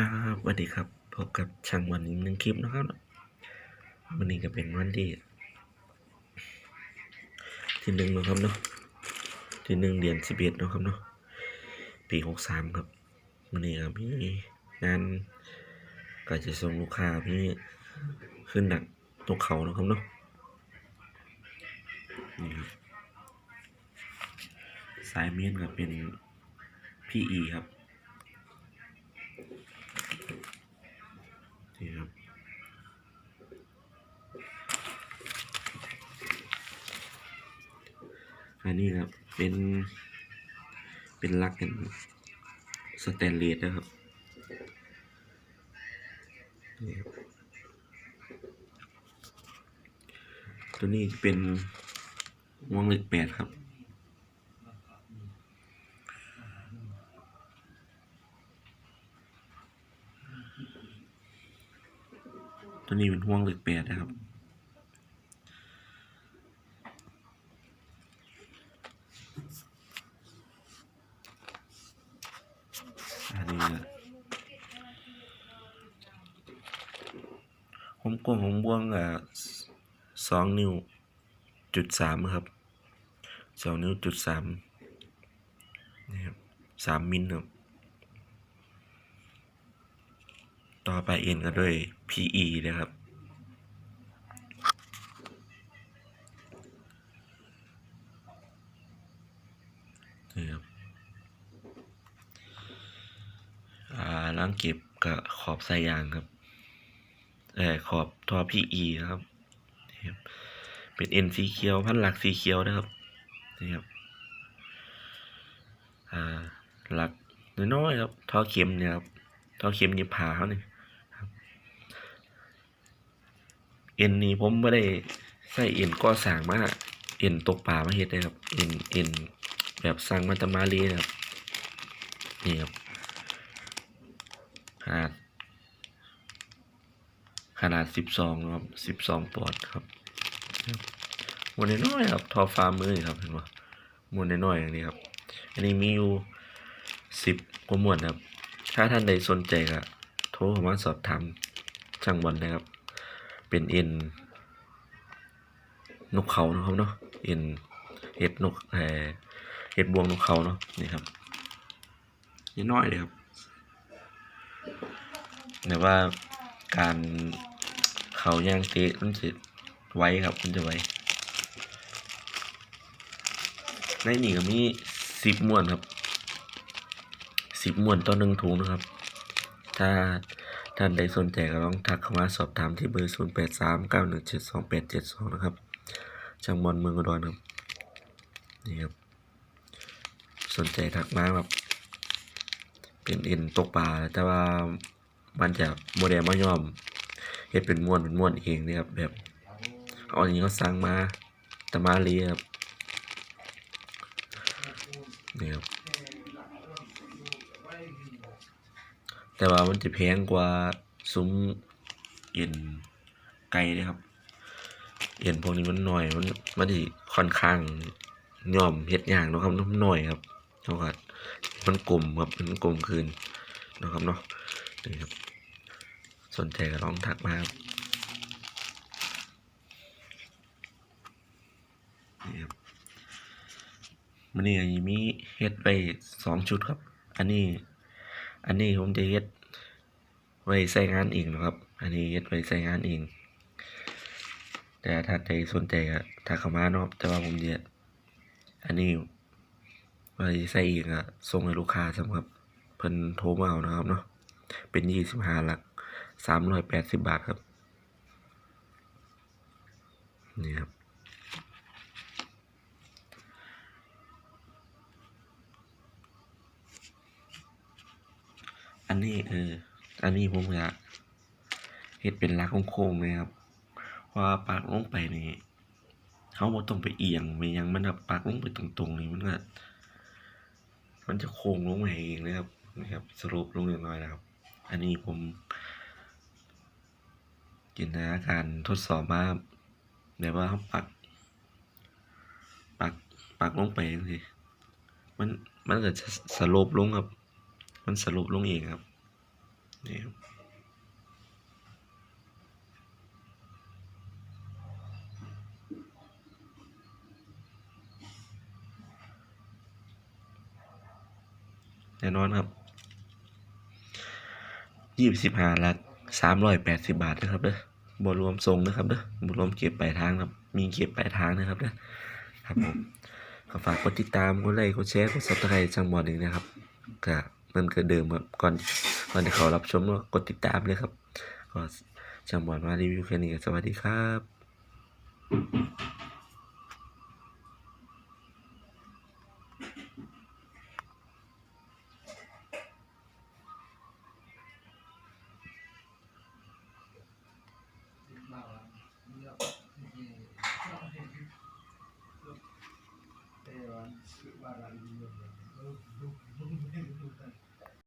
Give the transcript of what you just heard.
ครับสวัสดีครับพบกับช่างวันอีกหนึ่งคลิปนะครับวันนี้ก็เป็นวันที่ที่หนึ่งนะครับเนาะที่หนึ่งเดือนสิบเอ็ดนะครับเนาะปีหกสามครับวันนี้ครับพี่งานก็จะส่งลูกค้าพี่ขึ้นหนักตกเขานะครับเนาะนี่ครับสายเมียนก็เป็นพี่อีครับ นี่ครับ อันนี้ครับ เป็น เป็นลักกันสแตนเลสนะครับตัวนี้เป็นวงเหล็กแปดครับ ตัวนี้เป็นห่วงเหล็กแปดนะครับ อันนี้นะ ผมกว้างของบ่วงอะสองนิ้วจุดสามครับสองนิ้วจุดสามนี่ครับสามมิลครับ ต่อไปเอ็นก็ด้วย PE นะครับ นี่ครับอ่าล้างเก็บกับขอบสายยางครับ ขอบท่อ PE นะครับนี่ครับเป็นเอ็นสีเขียวพันหลักสีเขียวนะครับนี่ครับอ่าหลักน้อยๆครับท่อเข็มเนี่ยครับท่อเข็มยิบผาเขานี่ครับเอ็นนี้ผมไม่ได้ใส่เอ็นก่อสร้างมาเอ็นตกป่ามาเฮ็ดนะครับเอ็นเอ็นแบบสร้างมาตมาลีนะครับนี่ครับขนาด ขนาดสิบสองครับสิบสองปอนด์ครับมวนน้อยๆครับทอฟ้ามือนี่ครับเห็นปะมวนน้อยๆอย่างนี้ครับ อันนี้มีอยู่สิบกว่าหมวดครับ ถ้าท่านใดสนใจก็โทรเข้ามาสอบถามช่างบอลนะครับ เป็นเอ็นนกเขานะครับเนาะเอ็นเห็ดนกเออเห็ดบวงนกเขาเนาะนี่ครับนี่น้อยเลยครับแต่ว่า การเขาย่างเตะมันจะไว้ครับมันจะไว้ ในนี่ก็มีสิบม้วนครับสิบม้วนต่อหนึ่งถุงนะครับ ถ้าท่านใดสนใจก็ลองทักเข้ามาสอบถามที่เบอร์ 0 8 3 9 1 7 2 8 7 2 นะครับ จังบอลเมืองอุดรครับ นี่ครับ สนใจทักมาแบบเป็นเอ็นตกปลาแต่ว่า มันจะโมเดลมายอมเฮ็ดเป็นม้วนเป็นม้วนเองนี่ครับแบบเอาอันนี้เขาสร้างมาแตมาเรียบนี่ครับแต่ว่ามันจะแพงกว่าซุ้มเอ็นไก่เลยครับเอ็นพวกนี้มันหน่อยมันมันที่ค่อนข้างย่อมเฮ็ดอย่ากเนะครับน้ำหน่อยครับเนาะครับมันกลมครับมันกลมคืนนะครับเนาะนี่ครับ สนใจก็ลองทักมาครับนี่ครับมันนี่มีเฮ็ดไปสองชุดครับ อันนี้ อันนี้ผมจะเฮ็ดไว้ใส่งานเองนะครับ อันนี้เฮ็ดไว้ใส่งานเอง แต่ถ้าใครสนใจก็ถ้าเข้ามาเนาะแต่ว่าผมจะอันนี้ไว้ใส่เองอะส่งให้ลูกค้าสำหรับเพิ่นโทรมาเอานะครับเนาะเป็นยี่สิบห้าหลัก สามร้อยแปดสิบบาทครับ นี่ครับ อันนี้เออ อันนี้ผมอยากเฮ็ดเป็นลักโค้งๆเลยครับว่าปากลงไปนี่เขาบ่ต้องไปเอียงไปยังมันแบบปากลงไปตรงๆนี่มันก็มันจะโค้งลงมาเองเลยครับนี่ครับ สรุปลงเรียบร้อยแล้วครับ อันนี้ผม จินนาการทดสอบมาแบบว่าเขาปัก ปักปักลงไปจังมันมันก็จะสโลปลงครับ มันสรุปลงเองครับนี่ครับแน่นอนครับยี่สิบห้าลัก สามร้อยแปดสิบบาทนะครับเด้อบรวมทรงนะครับเด้อบรวมเก็บปลายทางครับ มีเก็บปลายทางนะครับเด้อครับผมก็ฝากกดติดตามกดไลค์กดแชร์กดซับสไครต์จังหวะหนึ่งนะครับก็มันก็เดิมครับก่อนก่อนที่เขารับชมก็กดติดตามเลยครับ ก็จังหวะมารีวิวแค่นี้สวัสดีครับ